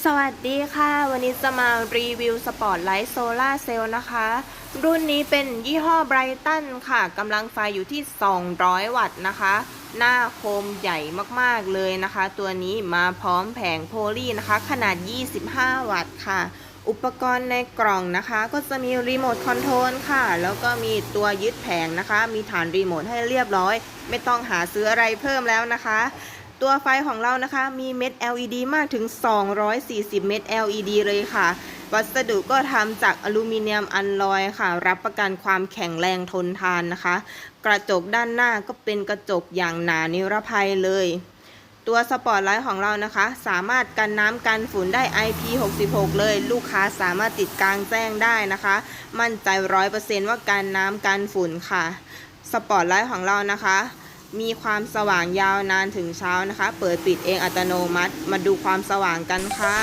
สวัสดีค่ะ วันนี้จะมารีวิวสปอร์ตไลท์โซลาเซลล์นะคะ รุ่นนี้เป็นยี่ห้อไบรตันค่ะกำลังไฟอยู่ที่ 200 วัตต์นะคะ หน้าโคมใหญ่มากๆเลยนะคะ ตัวนี้มาพร้อมแผงโพลีนะคะ ขนาด 25 วัตต์ค่ะ อุปกรณ์ในกล่องนะคะ ก็จะมีรีโมทคอนโทรลค่ะ แล้วก็มีตัวยึดแผงนะคะ มีฐานรีโมทให้เรียบร้อย ไม่ต้องหาซื้ออะไรเพิ่มแล้วนะคะ ตัวไฟของเรานะคะมีเม็ด LED มากถึง 240 เม็ด LED เลยค่ะ วัสดุก็ทำจากอลูมิเนียมอัลลอยค่ะ รับประกันความแข็งแรงทนทานนะคะ กระจกด้านหน้าก็เป็นกระจกอย่างหนานิรภัยเลยตัวสปอร์ตไลท์ของเรานะคะ สามารถกันน้ำกันฝุ่นได้ IP66 เลย ลูกค้าสามารถติดกลางแจ้งได้นะคะ มั่นใจ100%ว่ากันน้ำกันฝุ่นค่ะ สปอร์ตไลท์ของเรานะคะ มีความสว่างยาวนานถึงเช้านะคะ เปิดปิดเองอัตโนมัติ มาดูความสว่างกันค่ะ